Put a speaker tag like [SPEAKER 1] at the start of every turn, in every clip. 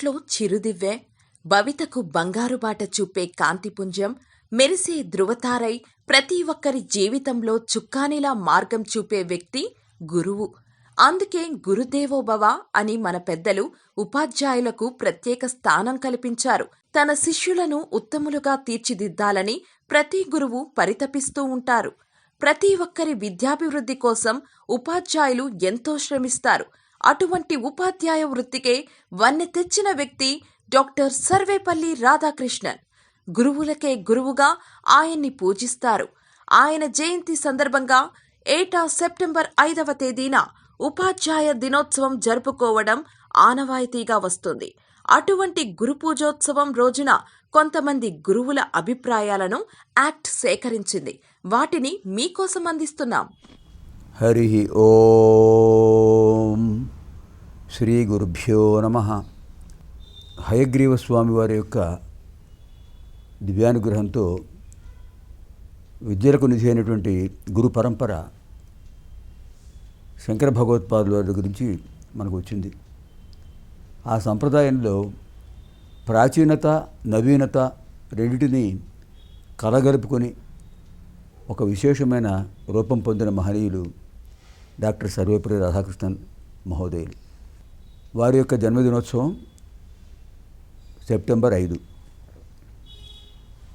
[SPEAKER 1] చీకట్లో చిరుదివ్వె భవితకు బంగారు బాట చూపే కాంతిపుంజం మెరిసే ధృవతారై ప్రతి ఒక్కరి జీవితంలో చుక్కానిలా మార్గం చూపే వ్యక్తి గురువు. అందుకే గురుదేవోభవ అని మన పెద్దలు ఉపాధ్యాయులకు ప్రత్యేక స్థానం కల్పించారు. తన శిష్యులను ఉత్తములుగా తీర్చిదిద్దాలని ప్రతి గురువు పరితపిస్తూ ఉంటారు. ప్రతి ఒక్కరి విద్యాభివృద్ధి కోసం ఉపాధ్యాయులు ఎంతో శ్రమిస్తారు. అటువంటి ఉపాధ్యాయ వృత్తికే వన్నె తెచ్చిన వ్యక్తి డాక్టర్ సర్వేపల్లి రాధాకృష్ణన్. గురువులకే గురువుగా ఆయన్ని పూజిస్తారు. ఆయన జయంతి సందర్భంగా ఏటా సెప్టెంబర్ ఐదవ తేదీన ఉపాధ్యాయ దినోత్సవం జరుపుకోవడం ఆనవాయితీగా వస్తుంది. అటువంటి గురు పూజోత్సవం రోజున కొంతమంది గురువుల అభిప్రాయాలను యాక్ట్ సేకరించింది. వాటిని మీకోసం అందిస్తున్నాం.
[SPEAKER 2] హరి ఓం. శ్రీ గురుభ్యో నమ. హయగ్రీవ స్వామి వారి యొక్క దివ్యానుగ్రహంతో విద్యలకు నిధి అయినటువంటి గురు పరంపర శంకర భగవత్పాదుల వారి గురించి మనకు వచ్చింది. ఆ సంప్రదాయంలో ప్రాచీనత నవీనత రెండింటినీ కలగలుపుకొని ఒక విశేషమైన రూపం పొందిన మహనీయులు డాక్టర్ సర్వేపల్లి రాధాకృష్ణన్ మహోదయులు. వారి యొక్క జన్మదినోత్సవం సెప్టెంబర్ ఐదు.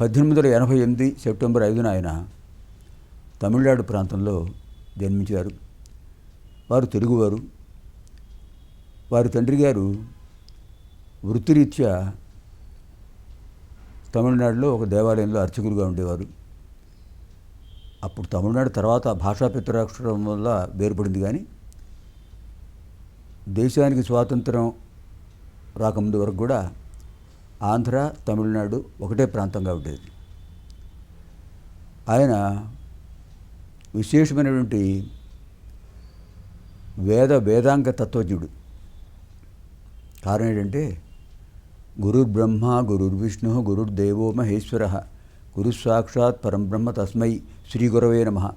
[SPEAKER 2] పద్దెనిమిది వందల ఎనభై ఎనిమిది సెప్టెంబర్ ఐదున ఆయన తమిళనాడు ప్రాంతంలో జన్మించారు. వారు తెలుగువారు. వారి తండ్రి గారు వృత్తిరీత్యా తమిళనాడులో ఒక దేవాలయంలో అర్చకులుగా ఉండేవారు. అప్పుడు తమిళనాడు తర్వాత భాషా పితరాక్షరం వల్ల వేరుపడింది కానీ దేశానికి స్వాతంత్రం రాకముందు వరకు కూడా ఆంధ్ర తమిళనాడు ఒకటే ప్రాంతంగా ఉండేది. ఆయన విశేషమైనటువంటి వేద వేదాంగ తత్వజ్ఞుడు. కారణం ఏంటంటే గురుర్ బ్రహ్మ గురుర్విష్ణు గురుర్దేవో మహేశ్వర గురు సాక్షాత్ పరంబ్రహ్మ తస్మై శ్రీ గురవే నమ.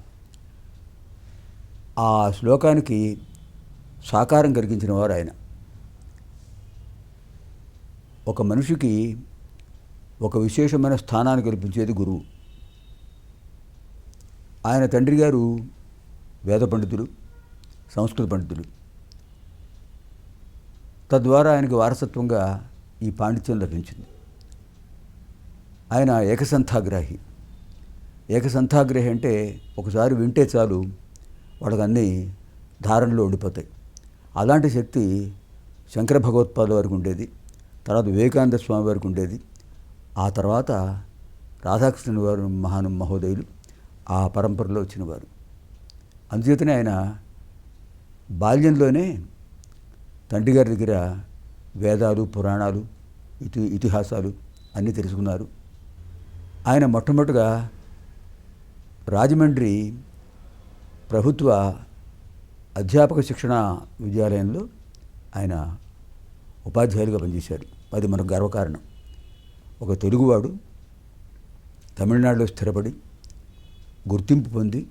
[SPEAKER 2] ఆ శ్లోకానికి సాకారం కలిగించిన వారు ఆయన. ఒక మనిషికి ఒక విశేషమైన స్థానాన్ని కల్పించేది గురువు. ఆయన తండ్రి గారు వేద పండితులు సంస్కృత పండితులు తద్వారా ఆయనకి వారసత్వంగా ఈ పాండిత్యం లభించింది. ఆయన ఏకసంథాగ్రాహి. ఏకసంథాగ్రహి అంటే ఒకసారి వింటే చాలు వాళ్ళకి అన్నీ ధారణలో ఉండిపోతాయి. అలాంటి శక్తి శంకర భగవత్పాద వారికి ఉండేది. తర్వాత వివేకానంద స్వామి వారికి ఉండేది. ఆ తర్వాత రాధాకృష్ణుని వారు మహాను మహోదయులు ఆ పరంపరలో వచ్చినవారు. అందుచేతనే ఆయన బాల్యంలోనే తండ్రి గారి దగ్గర వేదాలు పురాణాలు ఇతి ఇతిహాసాలు అన్నీ తెలుసుకున్నారు. ఆయన మొట్టమొదటిగా రాజమండ్రి ప్రభుత్వ అధ్యాపక శిక్షణ విద్యాలయంలో ఆయన ఉపాధ్యాయులుగా పనిచేశారు. అది మనకు గర్వకారణం. ఒక తెలుగువాడు తమిళనాడులో స్థిరపడి గుర్తింపు పొంది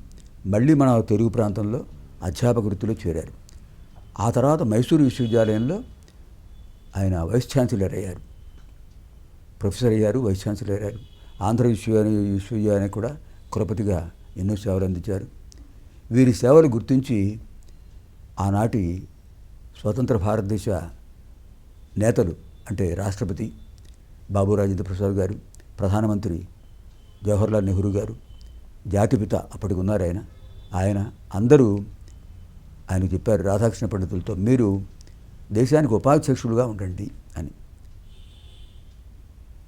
[SPEAKER 2] మళ్ళీ మన తెలుగు ప్రాంతంలో అధ్యాపక వృత్తిలో చేరారు. ఆ తర్వాత మైసూరు విశ్వవిద్యాలయంలో ఆయన వైస్ ఛాన్సలర్ అయ్యారు. ప్రొఫెసర్ అయ్యారు వైస్ ఛాన్సలర్ అయ్యారు. ఆంధ్ర విశ్వవిద్యాలయ విశ్వవిద్యాలయానికి కూడా కులపతిగా ఎన్నో సేవలు అందించారు. వీరి సేవలు గుర్తించి ఆనాటి స్వతంత్ర భారతదేశ నేతలు అంటే రాష్ట్రపతి బాబు రాజేంద్ర ప్రసాద్ గారు ప్రధానమంత్రి జవహర్లాల్ నెహ్రూ గారు జాతిపిత అప్పటికి ఉన్నారు ఆయన. ఆయన అందరూ ఆయన చెప్పారు రాధాకృష్ణ పండితులతో మీరు దేశానికి ఉపాధ్యక్షులుగా ఉండండి అని.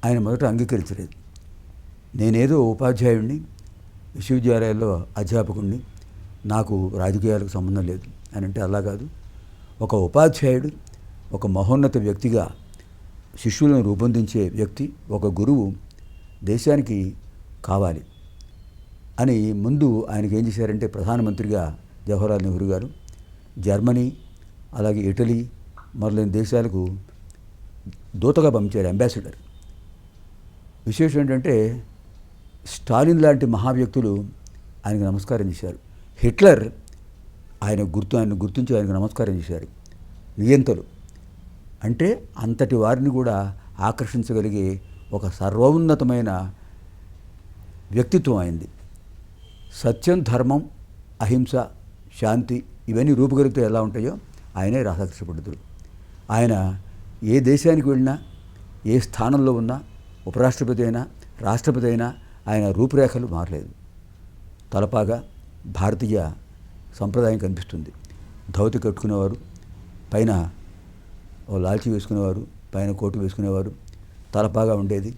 [SPEAKER 2] ఆయన మొదట అంగీకరించలేదు. నేనేదో ఉపాధ్యాయుడిని విశ్వవిద్యాలయాల్లో అధ్యాపకుడిని నాకు రాజకీయాలకు సంబంధం లేదు. అని అంటే అలా కాదు. ఒక ఉపాధ్యాయుడు ఒక మహోన్నత వ్యక్తిగా శిష్యులను రూపొందించే వ్యక్తి ఒక గురువు దేశానికి కావాలి. అని ముందు ఆయనకి ఏం చేశారంటే ప్రధానమంత్రిగా జవహర్లాల్ నెహ్రూ గారు జర్మనీ అలాగే ఇటలీ మొదలైన దేశాలకు దూతగా పంపించారు అంబాసిడర్. విశేషం ఏంటంటే స్టాలిన్ లాంటి మహావ్యక్తులు ఆయనకు నమస్కారం చేశారు. హిట్లర్ ఆయన గుర్తు ఆయన గుర్తించి ఆయనకు నమస్కారం చేశారు. నియంతలు అంటే అంతటి వారిని కూడా ఆకర్షించగలిగే ఒక సర్వోన్నతమైన వ్యక్తిత్వం అయింది సత్యం ధర్మం అహింస శాంతి ఇవన్నీ రూపుగలిగితే ఎలా ఉంటాయో ఆయనే రాధాకృష్ణ పండితుడు. ఆయన ఏ దేశానికి వెళ్ళినా ఏ స్థానంలో ఉన్నా ఉపరాష్ట్రపతి అయినా రాష్ట్రపతి అయినా ఆయన రూపురేఖలు మారలేదు. తలపాగా భారతీయ సంప్రదాయం కనిపిస్తుంది. ధౌతి కట్టుకునేవారు పైన ఓ లాల్చి వేసుకునేవారు పైన కోటు వేసుకునేవారు తలపాగా ఉండేది.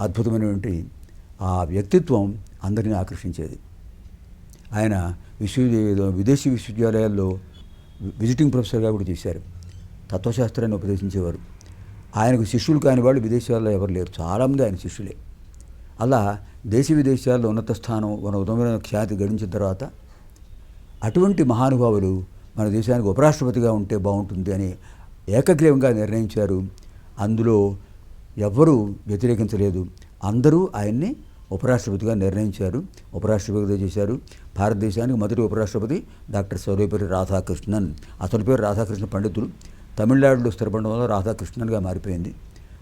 [SPEAKER 2] అద్భుతమైనటువంటి ఆ వ్యక్తిత్వం అందరిని ఆకర్షించేది. ఆయన విశ్వవిద్యాలయ విదేశీ విశ్వవిద్యాలయాల్లో విజిటింగ్ ప్రొఫెసర్గా కూడా చేశారు. తత్వశాస్త్రాన్ని ఉపదేశించేవారు. ఆయనకు శిష్యులు కాని వాళ్ళు విదేశాల్లో ఎవరు లేరు. చాలామంది ఆయన శిష్యులే. అలా దేశ విదేశాల్లో ఉన్నత స్థానం మన ఉదమైన ఖ్యాతి గడించిన తర్వాత అటువంటి మహానుభావులు మన దేశానికి ఉపరాష్ట్రపతిగా ఉంటే బాగుంటుంది అని ఏకగ్రీవంగా నిర్ణయించారు. అందులో ఎవ్వరూ వ్యతిరేకించలేదు. అందరూ ఆయన్ని ఉపరాష్ట్రపతిగా నిర్ణయించారు. ఉపరాష్ట్రపతిగా చేశారు భారతదేశానికి మొదటి ఉపరాష్ట్రపతి డాక్టర్ సర్వేపల్లి రాధాకృష్ణన్. అతని పేరు రాధాకృష్ణ పండితుడు తమిళనాడులో స్థిరపడడం వల్ల రాధాకృష్ణన్గా మారిపోయింది.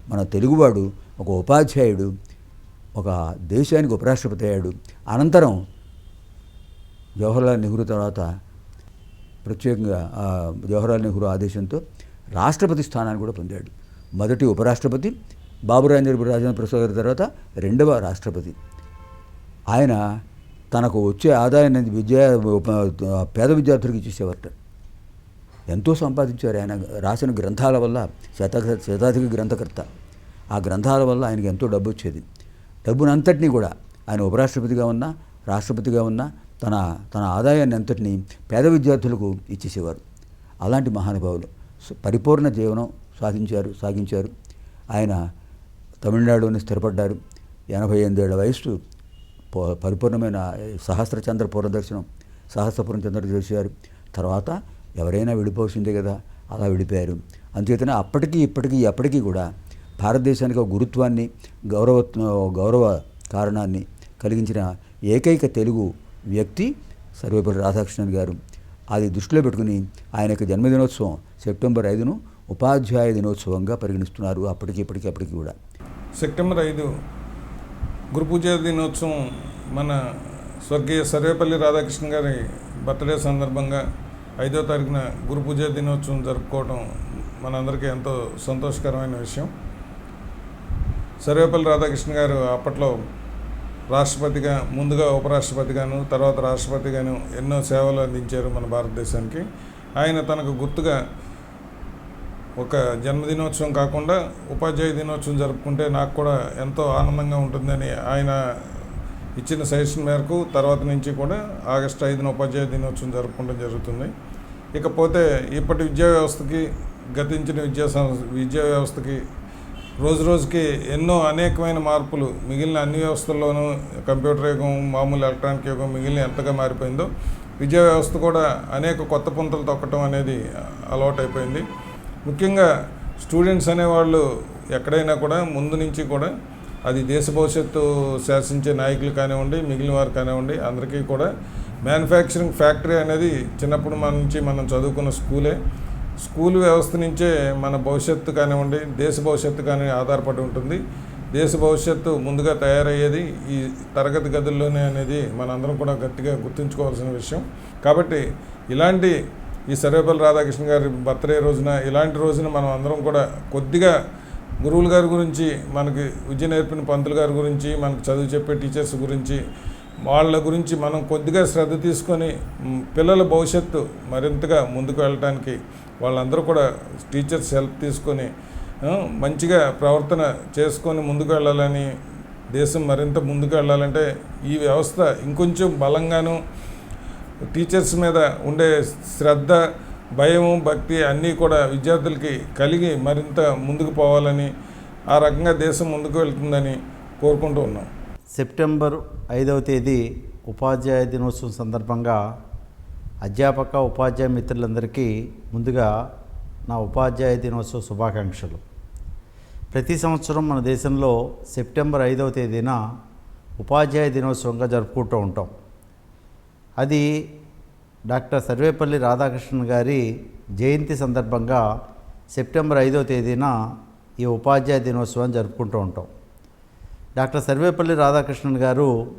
[SPEAKER 2] మన తెలుగువాడు ఒక ఉపాధ్యాయుడు. ఒక దేశానికి ఉపరాష్ట్రపతి అయ్యాడు. అనంతరం జవహర్లాల్ నెహ్రూ తర్వాత ప్రత్యేకంగా జవహర్లాల్ నెహ్రూ ఆదేశంతో రాష్ట్రపతి స్థానాన్ని కూడా పొందాడు. మొదటి ఉపరాష్ట్రపతి బాబు రాజేంద్ర ప్రసాద్ గారి తర్వాత రెండవ రాష్ట్రపతి. ఆయన తనకు వచ్చే ఆదాయాన్ని విద్యా ఉప- పేద విద్యార్థులకు ఇచ్చేసేవారట. ఎంతో సంపాదించారు ఆయన రాసిన గ్రంథాల వల్ల శత శతాధిక గ్రంథకర్త. ఆ గ్రంథాల వల్ల ఆయనకి ఎంతో డబ్బు వచ్చేది. డబ్బునంతటినీ కూడా ఆయన ఉపరాష్ట్రపతిగా ఉన్నా రాష్ట్రపతిగా ఉన్నా తన తన ఆదాయాన్ని అంతటినీ పేద విద్యార్థులకు ఇచ్చేసేవారు. అలాంటి మహానుభావులు. పరిపూర్ణ జీవనం సాధించారు సాగించారు. ఆయన తమిళనాడులోనే స్థిరపడ్డారు. ఎనభై ఎనిమిదేళ్ళ వయస్సు పో- పరిపూర్ణమైన సహస్రచంద్ర పూర్ణదర్శనం సహస్రపురం చంద్ర చేశారు. తర్వాత ఎవరైనా విడిపోవాల్సిందే కదా అలా విడిపోయారు. అంచేతనే అప్పటికీ ఇప్పటికీ ఎప్పటికీ కూడా భారతదేశానికి ఒక గురుత్వాన్ని గౌరవ గౌరవ కారణాన్ని కలిగించిన ఏకైక తెలుగు వ్యక్తి సర్వేపల్లి రాధాకృష్ణన్ గారు. అది దృష్టిలో పెట్టుకుని ఆయన యొక్క జన్మదినోత్సవం సెప్టెంబర్ ఐదును ఉపాధ్యాయ దినోత్సవంగా పరిగణిస్తున్నారు అప్పటికి ఇప్పటికి అప్పటికి కూడా.
[SPEAKER 3] సెప్టెంబర్ ఐదు గురుపూజ దినోత్సవం మన స్వర్గీయ సర్వేపల్లి రాధాకృష్ణ గారి బర్త్డే సందర్భంగా ఐదో తారీఖున గురుపూజ దినోత్సవం జరుపుకోవడం మనందరికీ ఎంతో సంతోషకరమైన విషయం. సర్వేపల్లి రాధాకృష్ణ గారు అప్పట్లో రాష్ట్రపతిగా ముందుగా ఉపరాష్ట్రపతిగాను తర్వాత రాష్ట్రపతిగాను ఎన్నో సేవలు అందించారు మన భారతదేశానికి. ఆయన తనకు గుర్తుగా ఒక జన్మదినోత్సవం కాకుండా ఉపాధ్యాయ దినోత్సవం జరుపుకుంటే నాకు కూడా ఎంతో ఆనందంగా ఉంటుందని ఆయన ఇచ్చిన సజెషన్ మేరకు తర్వాత నుంచి కూడా ఆగస్టు ఐదున ఉపాధ్యాయ దినోత్సవం జరుపుకోవడం జరుగుతుంది. ఇకపోతే ఇప్పటి విద్యా వ్యవస్థకి గతించిన విద్యా సంస్థ విద్యా వ్యవస్థకి రోజు రోజుకి ఎన్నో అనేకమైన మార్పులు మిగిలిన అన్ని వ్యవస్థల్లోనూ కంప్యూటర్ యుగం మామూలు ఎలక్ట్రానిక్ యుగం మిగిలిన ఎంతగా మారిపోయిందో విద్యా వ్యవస్థ కూడా అనేక కొత్త పుంతలు తొక్కటం అనేది అలవాటైపోయింది. ముఖ్యంగా స్టూడెంట్స్ అనేవాళ్ళు ఎక్కడైనా కూడా ముందు నుంచి కూడా అది దేశ భవిష్యత్తు శాసించే నాయకులు కానివ్వండి మిగిలిన వారు కానివ్వండి అందరికీ కూడా మ్యానుఫ్యాక్చరింగ్ ఫ్యాక్టరీ అనేది చిన్నప్పుడు మన నుంచి మనం చదువుకున్న స్కూలే. స్కూల్ వ్యవస్థ నుంచే మన భవిష్యత్తు కానివ్వండి దేశ భవిష్యత్తు కానీ ఆధారపడి ఉంటుంది. దేశ భవిష్యత్తు ముందుగా తయారయ్యేది ఈ తరగతి గదుల్లోనే అనేది మనందరం కూడా గట్టిగా గుర్తుంచుకోవాల్సిన విషయం. కాబట్టి ఇలాంటి ఈ సర్వేపల్లి రాధాకృష్ణ గారి బర్త్డే రోజున ఇలాంటి రోజున మనం అందరం కూడా కొద్దిగా గురువుల గారి గురించి మనకి విద్య నేర్పిన పంతులు గారి గురించి మనకు చదువు చెప్పే టీచర్స్ గురించి వాళ్ళ గురించి మనం కొద్దిగా శ్రద్ధ తీసుకొని పిల్లల భవిష్యత్తు మరింతగా ముందుకు వెళ్ళటానికి వాళ్ళందరూ కూడా టీచర్స్ హెల్ప్ తీసుకొని మంచిగా ప్రవర్తన చేసుకొని ముందుకు వెళ్ళాలని దేశం మరింత ముందుకు వెళ్ళాలంటే ఈ వ్యవస్థ ఇంకొంచెం బలంగాను టీచర్స్ మీద ఉండే శ్రద్ధ భయము భక్తి అన్నీ కూడా విద్యార్థులకి కలిగి మరింత ముందుకు పోవాలని ఆ రకంగా దేశం ముందుకు వెళ్తుందని కోరుకుంటూ ఉన్నాం.
[SPEAKER 4] సెప్టెంబర్ ఐదవ తేదీ ఉపాధ్యాయ దినోత్సవం సందర్భంగా అధ్యాపక ఉపాధ్యాయ మిత్రులందరికీ ముందుగా నా ఉపాధ్యాయ దినోత్సవ శుభాకాంక్షలు. ప్రతి సంవత్సరం మన దేశంలో సెప్టెంబర్ ఐదవ తేదీన ఉపాధ్యాయ దినోత్సవంగా జరుపుకుంటూ ఉంటాం. అది డాక్టర్ సర్వేపల్లి రాధాకృష్ణన్ గారి జయంతి సందర్భంగా సెప్టెంబర్ ఐదో తేదీన ఈ ఉపాధ్యాయ దినోత్సవాన్ని జరుపుకుంటూ ఉంటాం. డాక్టర్ సర్వేపల్లి రాధాకృష్ణన్ గారు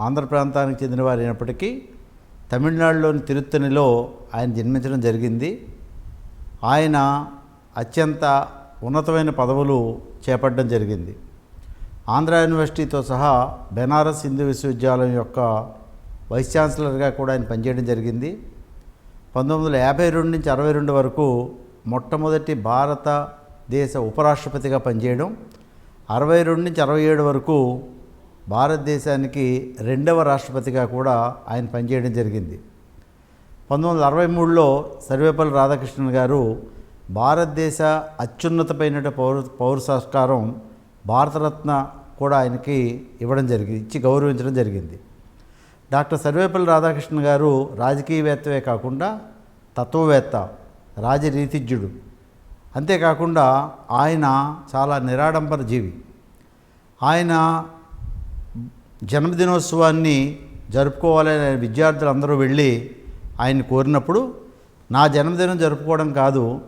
[SPEAKER 4] ఆంధ్ర ప్రాంతానికి చెందినవారు అయినప్పటికీ తమిళనాడులోని తిరుత్తణిలో ఆయన జన్మించడం జరిగింది. ఆయన అత్యంత ఉన్నతమైన పదవులు చేపట్టడం జరిగింది. ఆంధ్ర యూనివర్సిటీతో సహా బెనారస్ హిందూ విశ్వవిద్యాలయం యొక్క వైస్ ఛాన్సలర్గా కూడా ఆయన పనిచేయడం జరిగింది. పంతొమ్మిది వందల యాభై రెండు నుంచి అరవై రెండు వరకు మొట్టమొదటి భారతదేశ ఉపరాష్ట్రపతిగా పనిచేయడం. అరవై రెండు నుంచి అరవై ఏడు వరకు భారతదేశానికి రెండవ రాష్ట్రపతిగా కూడా ఆయన పనిచేయడం జరిగింది. పంతొమ్మిది వందల అరవై మూడులో సర్వేపల్లి రాధాకృష్ణన్ గారు భారతదేశ అత్యున్నతమైన పౌర పౌర సంస్కారం భారతరత్న కూడా ఆయనకి ఇవ్వడం జరిగింది ఇచ్చి గౌరవించడం జరిగింది. డాక్టర్ సర్వేపల్లి రాధాకృష్ణ గారు రాజకీయవేత్తవే కాకుండా తత్వవేత్త రాజరీతిజ్ఞుడు అంతేకాకుండా ఆయన చాలా నిరాడంబర జీవి. ఆయన జన్మదినోత్సవాన్ని జరుపుకోవాలని విద్యార్థులు అందరూ వెళ్ళి ఆయన్ని కోరినప్పుడు నా జన్మదినం జరుపుకోవడం కాదు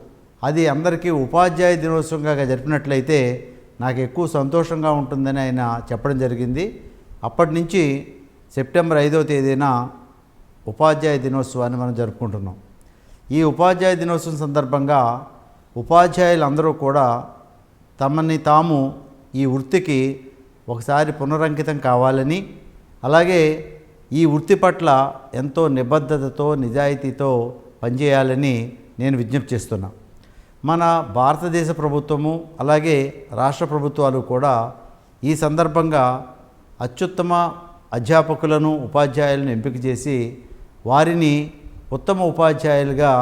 [SPEAKER 4] అది అందరికీ ఉపాధ్యాయ దినోత్సవంగా జరిపినట్లయితే నాకు ఎక్కువ సంతోషంగా ఉంటుందని ఆయన చెప్పడం జరిగింది. అప్పటి నుంచి సెప్టెంబర్ ఐదవ తేదీన ఉపాధ్యాయ దినోత్సవాన్ని మనం జరుపుకుంటున్నాం. ఈ ఉపాధ్యాయ దినోత్సవం సందర్భంగా ఉపాధ్యాయులందరూ కూడా తమని తాము ఈ వృత్తికి ఒకసారి పునరంకితం కావాలని అలాగే ఈ వృత్తి పట్ల ఎంతో నిబద్ధతతో నిజాయితీతో పనిచేయాలని నేను విజ్ఞప్తి చేస్తున్నా. మన భారతదేశ ప్రభుత్వము అలాగే రాష్ట్ర ప్రభుత్వాలు కూడా ఈ సందర్భంగా అత్యుత్తమ అధ్యాపకులను ఉపాధ్యాయులను ఎంపిక చేసి వారిని ఉత్తమ ఉపాధ్యాయులుగా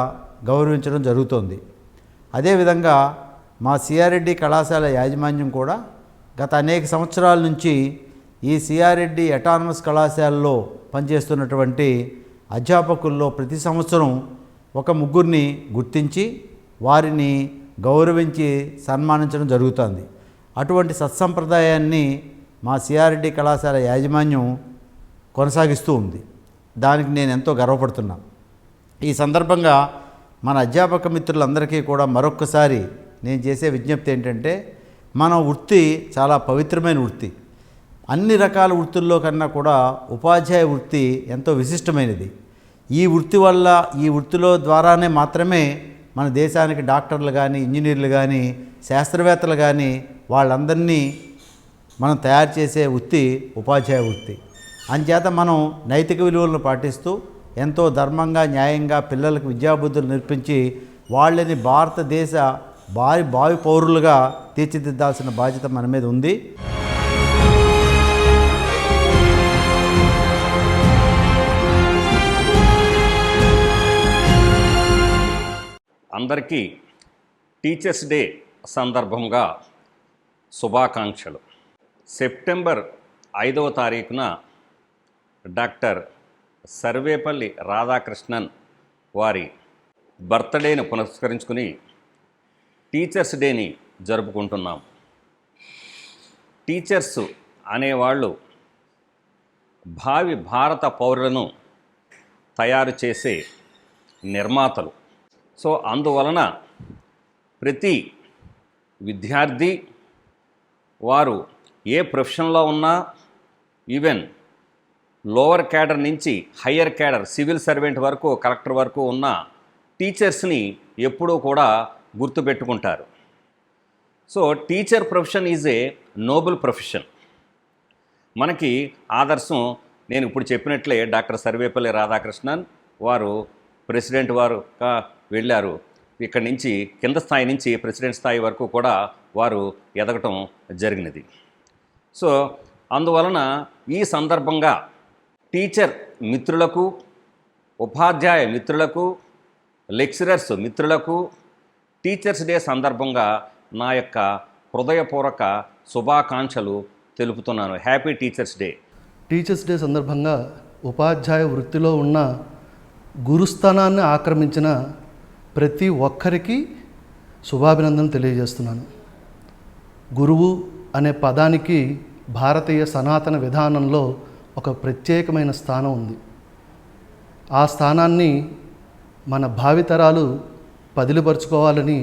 [SPEAKER 4] గౌరవించడం జరుగుతోంది. అదేవిధంగా మా సిఆర్రెడ్డి కళాశాల యాజమాన్యం కూడా గత అనేక సంవత్సరాల నుంచి ఈ సిఆర్రెడ్డి అటానమస్ కళాశాలలో పనిచేస్తున్నటువంటి అధ్యాపకుల్లో ప్రతి సంవత్సరం ఒక ముగ్గురిని గుర్తించి వారిని గౌరవించి సన్మానించడం జరుగుతుంది. అటువంటి సత్సంప్రదాయాన్ని మా సిఆర్రెడ్డి కళాశాల యాజమాన్యం కొనసాగిస్తూ ఉంది. దానికి నేను ఎంతో గర్వపడుతున్నా. ఈ సందర్భంగా మన అధ్యాపక మిత్రులందరికీ కూడా మరొక్కసారి నేను చేసే విజ్ఞప్తి ఏంటంటే మన వృత్తి చాలా పవిత్రమైన వృత్తి. అన్ని రకాల వృత్తుల్లో కన్నా కూడా ఉపాధ్యాయ వృత్తి ఎంతో విశిష్టమైనది. ఈ వృత్తి వల్ల ఈ వృత్తిలో ద్వారానే మాత్రమే మన దేశానికి డాక్టర్లు కానీ ఇంజనీర్లు కానీ శాస్త్రవేత్తలు కానీ వాళ్ళందరినీ మనం తయారు చేసే వృత్తి ఉపాధ్యాయ వృత్తి. అంచేత మనం నైతిక విలువలను పాటిస్తూ ఎంతో ధర్మంగా న్యాయంగా పిల్లలకు విద్యాబుద్ధులు నేర్పించి వాళ్ళని భారతదేశ భావి భావి పౌరులుగా తీర్చిదిద్దాల్సిన బాధ్యత మన మీద ఉంది.
[SPEAKER 5] అందరికీ టీచర్స్ డే సందర్భంగా శుభాకాంక్షలు. సెప్టెంబర్ ఐదవ తారీఖున డాక్టర్ సర్వేపల్లి రాధాకృష్ణన్ వారి బర్త్డేని పునస్కరించుకుని టీచర్స్ డేని జరుపుకుంటున్నాం. టీచర్స్ అనేవాళ్ళు భావి భారత పౌరులను తయారు చేసే నిర్మాతలు. సో అందువలన ప్రతి విద్యార్థి వారు ఏ ప్రొఫెషన్లో ఉన్నా ఈవెన్ లోవర్ క్యాడర్ నుంచి హయ్యర్ క్యాడర్ సివిల్ సర్వెంట్ వరకు కలెక్టర్ వరకు ఉన్న టీచర్స్ని ఎప్పుడూ కూడా గుర్తుపెట్టుకుంటారు. So teacher profession is a noble profession మనకి ఆదర్శం నేను ఇప్పుడు చెప్పినట్లే డాక్టర్ సర్వేపల్లి రాధాకృష్ణన్ వారు ప్రెసిడెంట్ వారుగా వెళ్ళారు. ఇక్కడి నుంచి కింద స్థాయి నుంచి ప్రెసిడెంట్ స్థాయి వరకు కూడా వారు ఎదగటం జరిగినది. సో అందువలన ఈ సందర్భంగా టీచర్ మిత్రులకు ఉపాధ్యాయ మిత్రులకు లెక్చరర్స్ మిత్రులకు టీచర్స్ డే సందర్భంగా నా యొక్క హృదయపూర్వక శుభాకాంక్షలు తెలుపుతున్నాను. Happy teachers day
[SPEAKER 6] teachers day సందర్భంగా ఉపాధ్యాయ వృత్తిలో ఉన్న గురుస్థానాన్ని ఆక్రమించిన ప్రతి ఒక్కరికి శుభాభినందనలు తెలియజేస్తున్నాను. గురువు అనే పదానికి భారతీయ సనాతన విధానంలో ఒక ప్రత్యేకమైన స్థానం ఉంది. ఆ స్థానాన్ని మన భావితరాలు పదిలిపరుచుకోవాలని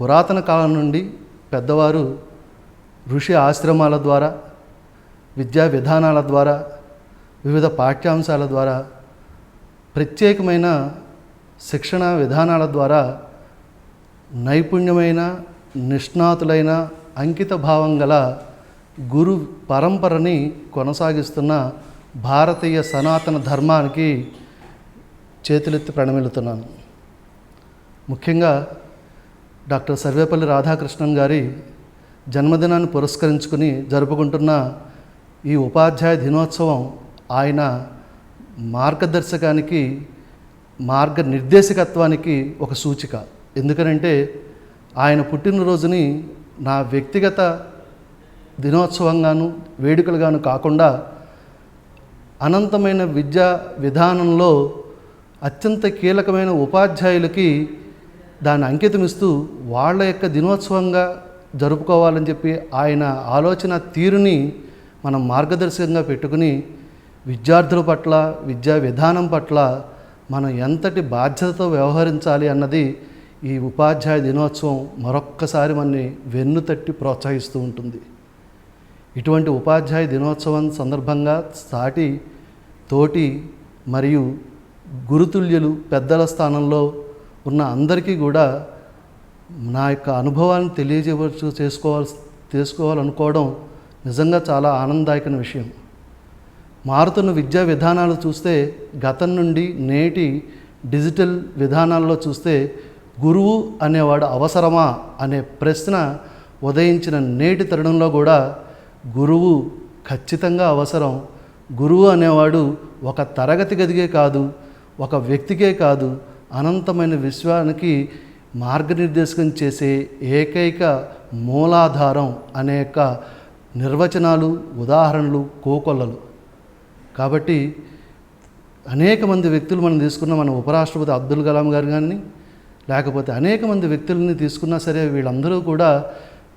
[SPEAKER 6] పురాతన కాలం నుండి పెద్దవారు ఋషి ఆశ్రమాల ద్వారా విద్యా విధానాల ద్వారా వివిధ పాఠ్యాంశాల ద్వారా ప్రత్యేకమైన శిక్షణ విధానాల ద్వారా నైపుణ్యమైన నిష్ణాతులైన అంకిత భావం గల గురు పరంపరని కొనసాగిస్తున్న భారతీయ సనాతన ధర్మానికి చేతులెత్తి ప్రణమిలుతున్నాను ముఖ్యంగా డాక్టర్ సర్వేపల్లి రాధాకృష్ణన్ గారి జన్మదినాన్ని పురస్కరించుకుని జరుపుకుంటున్న ఈ ఉపాధ్యాయ దినోత్సవం ఆయన మార్గదర్శకానికి మార్గ నిర్దేశకత్వానికి ఒక సూచిక. ఎందుకనంటే ఆయన పుట్టినరోజుని నా వ్యక్తిగత దినోత్సవంగాను వేడుకలుగాను కాకుండా అనంతమైన విద్యా విధానంలో అత్యంత కీలకమైన ఉపాధ్యాయులకి దాన్ని అంకితమిస్తూ వాళ్ళ యొక్క దినోత్సవంగా జరుపుకోవాలని చెప్పి ఆయన ఆలోచన తీరుని మనం మార్గదర్శకంగా పెట్టుకుని విద్యార్థుల పట్ల విద్యా విధానం పట్ల మనం ఎంతటి బాధ్యతతో వ్యవహరించాలి అన్నది ఈ ఉపాధ్యాయ దినోత్సవం మరొక్కసారి మనని వెన్ను తట్టి ప్రోత్సహిస్తూ ఉంటుంది. ఇటువంటి ఉపాధ్యాయ దినోత్సవం సందర్భంగా సాటి తోటి మరియు గురుతుల్యులు పెద్దల స్థానంలో ఉన్న అందరికీ కూడా నా యొక్క అనుభవాన్ని తెలియజేయవచ్చు చేసుకోవాల్సి చేసుకోవాలనుకోవడం నిజంగా చాలా ఆనందదాయకమైన విషయం. మారుతున్న విద్యా విధానాలు చూస్తే గతం నుండి నేటి డిజిటల్ విధానాల్లో చూస్తే గురువు అనేవాడు అవసరమా అనే ప్రశ్న ఉదయించిన నేటి తరుణంలో కూడా గురువు ఖచ్చితంగా అవసరం. గురువు అనేవాడు ఒక తరగతి గదిగే కాదు ఒక వ్యక్తికే కాదు అనంతమైన విశ్వానికి మార్గనిర్దేశం చేసే ఏకైక మూలాధారం అనేక నిర్వచనాలు ఉదాహరణలు కోకొల్లలు. కాబట్టి అనేక మంది వ్యక్తులు మనం తీసుకున్న మన ఉపరాష్ట్రపతి అబ్దుల్ కలాం గారు కానీ లేకపోతే అనేక మంది వ్యక్తులని తీసుకున్నా సరే వీళ్ళందరూ కూడా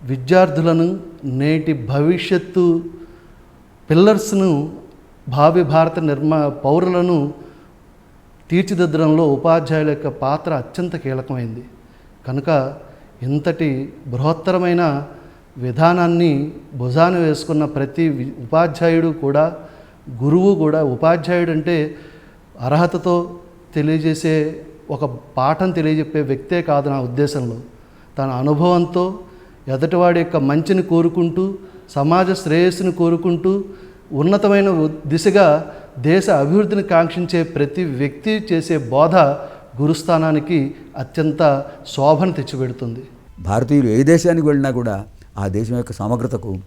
[SPEAKER 6] విద్యార్థులను నేటి భవిష్యత్తు పిల్లర్స్ను భావి భారత నిర్మా పౌరులను తీర్చిదిద్దడంలో ఉపాధ్యాయుల యొక్క పాత్ర అత్యంత కీలకమైంది. కనుక ఇంతటి బృహత్తరమైన విధానాన్ని భుజాన వేసుకున్న ప్రతి ఉపాధ్యాయుడు కూడా గురువు కూడా ఉపాధ్యాయుడు అంటే అర్హతతో తెలియజేసే ఒక పాఠం తెలియజెప్పే వ్యక్తే కాదు నా ఉద్దేశంలో. తన అనుభవంతో ఎదటివాడి యొక్క మంచిని కోరుకుంటూ సమాజ శ్రేయస్సుని కోరుకుంటూ ఉన్నతమైన దిశగా దేశ అభివృద్ధిని కాంక్షించే ప్రతి వ్యక్తి చేసే బోధ గురుస్థానానికి అత్యంత శోభను తెచ్చిపెడుతుంది.
[SPEAKER 2] భారతీయులు ఏ దేశానికి వెళ్ళినా కూడా ఆ దేశం యొక్క సమగ్రతకు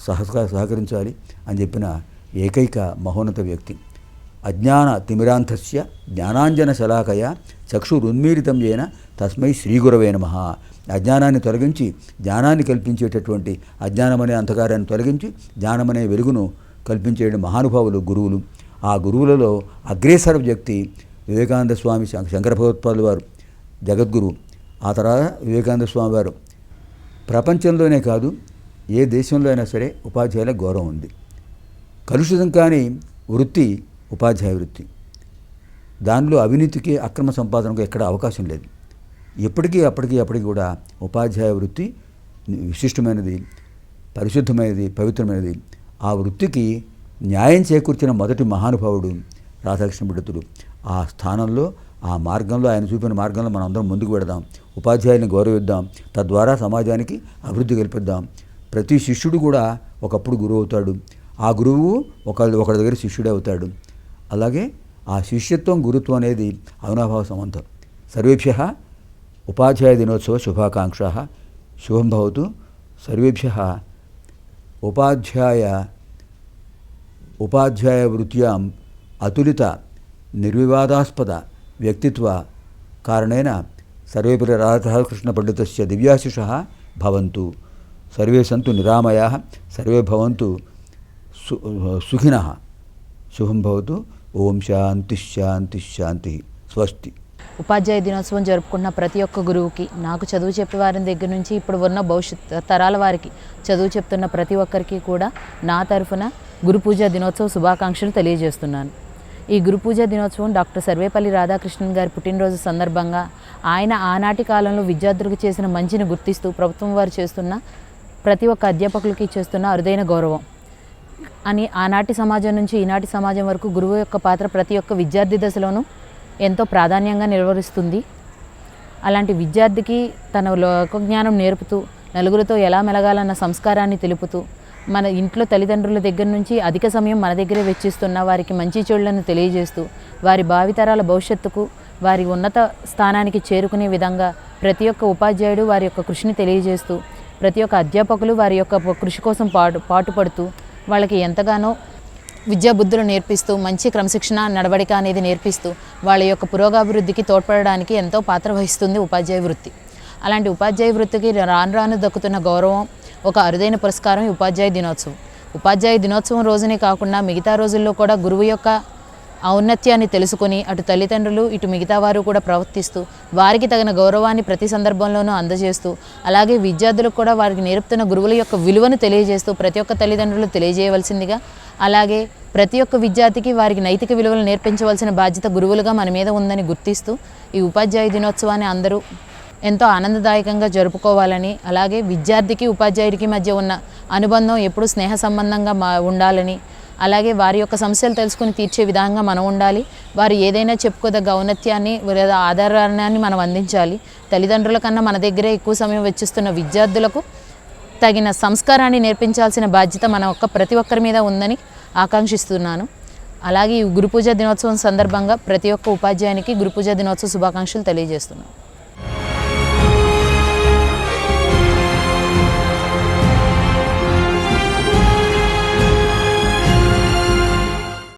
[SPEAKER 2] సహ సహకరించాలి అని చెప్పిన ఏకైక మహోన్నత వ్యక్తి. అజ్ఞాన తిమిరాంతస్య జ్ఞానాంజన శలాకయ చక్షురున్మీలితం ఏన తస్మై శ్రీగురవే నమ. అజ్ఞానాన్ని తొలగించి జ్ఞానాన్ని కల్పించేటటువంటి అజ్ఞానమనే అంధకారాన్ని తొలగించి జ్ఞానమనే వెలుగును కల్పించే మహానుభావులు గురువులు ఆ గురువులలో అగ్రేసర వ్యక్తి వివేకానంద స్వామి శం- శంకర భగవత్పాదులు వారు. జగద్గురు. ఆ తర్వాత వివేకానంద స్వామి వారు. ప్రపంచంలోనే కాదు ఏ దేశంలో అయినా సరే ఉపాధ్యాయుల గౌరవం ఉంది. కలుషితం కాని వృత్తి ఉపాధ్యాయ వృత్తి. దానిలో అవినీతికి అక్రమ సంపాదనకు ఎక్కడ అవకాశం లేదు. ఎప్పటికీ అప్పటికీ అప్పటికి కూడా ఉపాధ్యాయ వృత్తి విశిష్టమైనది పరిశుద్ధమైనది పవిత్రమైనది. ఆ వృత్తికి న్యాయం చేకూర్చిన మొదటి మహానుభావుడు రాధాకృష్ణ బిడ్డతుడు ఆ స్థానంలో ఆ మార్గంలో ఆయన చూపిన మార్గంలో మనం అందరం ముందుకు పెడదాం ఉపాధ్యాయుని గౌరవిద్దాం. తద్వారా సమాజానికి అభివృద్ధి కల్పిద్దాం. ప్రతి శిష్యుడు కూడా ఒకప్పుడు గురువు అవుతాడు. ఆ గురువు ఒక ఒకరి దగ్గర శిష్యుడే అవుతాడు. అలాగే ఆ శిష్యత్వం గురుత్వం అనేది అవినాభావ సంబంధం. సర్వేభ్య ఉపాధ్యాయ దినోత్సవ శుభాకాంక్ష. శుభం భవతు. సర్వేభ్య ఉపాధ్యాయ ఉపాధ్యాయ వృత్యాం అతులిత నిర్వివాదాస్పద వ్యక్తిత్వ కారణేన సర్వేపి రాధాకృష్ణ పండితస్య దివ్యాశిష భవంతు. సర్వే సంతు నిరామయా సర్వే భవంతు సు సుఖిన. శుభం భవతు. ఓం శాంతి శాంతి శాంతి. స్వస్తి.
[SPEAKER 7] ఉపాధ్యాయ దినోత్సవం జరుపుకున్న ప్రతి ఒక్క గురువుకి నాకు చదువు చెప్పేవారి దగ్గర నుంచి ఇప్పుడు ఉన్న భవిష్యత్ తరాల వారికి చదువు చెప్తున్న ప్రతి ఒక్కరికి కూడా నా తరఫున గురు పూజ దినోత్సవ శుభాకాంక్షలు తెలియజేస్తున్నాను. ఈ గురు పూజ దినోత్సవం డాక్టర్ సర్వేపల్లి రాధాకృష్ణన్ గారి పుట్టినరోజు సందర్భంగా ఆయన ఆనాటి కాలంలో విద్యార్థులకు చేసిన మంచిని గుర్తిస్తూ ప్రభుత్వం వారు చేస్తున్న ప్రతి ఒక్క అధ్యాపకులకి చేస్తున్న అరుదైన గౌరవం. అని ఆనాటి సమాజం నుంచి ఈనాటి సమాజం వరకు గురువు యొక్క పాత్ర ప్రతి ఒక్క విద్యార్థి దశలోనూ ఎంతో ప్రాధాన్యంగా నిర్వహిస్తుంది. అలాంటి విద్యార్థికి తన లోకజ్ఞానం నేర్పుతూ నలుగురితో ఎలా మెలగాలన్న సంస్కారాన్ని తెలుపుతూ మన ఇంట్లో తల్లిదండ్రుల దగ్గర నుంచి అధిక సమయం మన దగ్గరే వెచ్చిస్తున్న వారికి మంచి చెడులను తెలియజేస్తూ వారి భావితరాల భవిష్యత్తుకు వారి ఉన్నత స్థానానికి చేరుకునే విధంగా ప్రతి ఒక్క ఉపాధ్యాయుడు వారి యొక్క కృషిని తెలియజేస్తూ ప్రతి ఒక్క అధ్యాపకులు వారి యొక్క కృషి కోసం పాటు పాటుపడుతూ వాళ్ళకి ఎంతగానో విద్యాబుద్ధులు నేర్పిస్తూ మంచి క్రమశిక్షణ నడవడిక అనేది నేర్పిస్తూ వాళ్ళ యొక్క పురోగాభివృద్ధికి తోడ్పడడానికి ఎంతో పాత్ర వహిస్తుంది ఉపాధ్యాయ వృత్తి. అలాంటి ఉపాధ్యాయ వృత్తికి రాను రాను దక్కుతున్న గౌరవం ఒక అరుదైన పురస్కారం ఉపాధ్యాయ దినోత్సవం. ఉపాధ్యాయ దినోత్సవం రోజునే కాకుండా మిగతా రోజుల్లో కూడా గురువు యొక్క ఔన్నత్యాన్ని తెలుసుకొని అటు తల్లిదండ్రులు ఇటు మిగతా వారు కూడా ప్రవర్తిస్తూ వారికి తగిన గౌరవాన్ని ప్రతి సందర్భంలోనూ అందజేస్తూ అలాగే విద్యార్థులకు కూడా వారికి నేర్పుతున్న గురువుల యొక్క విలువను తెలియజేస్తూ ప్రతి ఒక్క తల్లిదండ్రులు తెలియజేయవలసిందిగా అలాగే ప్రతి ఒక్క విద్యార్థికి వారికి నైతిక విలువలు నేర్పించవలసిన బాధ్యత గురువులుగా మన మీద ఉందని గుర్తిస్తూ ఈ ఉపాధ్యాయ దినోత్సవాన్ని అందరూ ఎంతో ఆనందదాయకంగా జరుపుకోవాలని అలాగే విద్యార్థికి ఉపాధ్యాయుడికి మధ్య ఉన్న అనుబంధం ఎప్పుడూ స్నేహ సంబంధంగా మా ఉండాలని అలాగే వారి యొక్క సమస్యలు తెలుసుకుని తీర్చే విధంగా మనం ఉండాలి. వారు ఏదైనా చెప్పుకోదగ్గ ఔన్నత్యాన్ని లేదా ఆధారాన్ని మనం అందించాలి. తల్లిదండ్రుల కన్నా మన దగ్గరే ఎక్కువ సమయం వెచ్చిస్తున్న విద్యార్థులకు తగిన సంస్కారాన్ని నేర్పించాల్సిన బాధ్యత మన ఒక్క ప్రతి ఒక్కరి మీద ఉందని ఆకాంక్షిస్తున్నాను. అలాగే ఈ గురు పూజ దినోత్సవం సందర్భంగా ప్రతి ఒక్క ఉపాధ్యాయునికి గురు పూజ దినోత్సవ శుభాకాంక్షలు తెలియజేస్తున్నాను.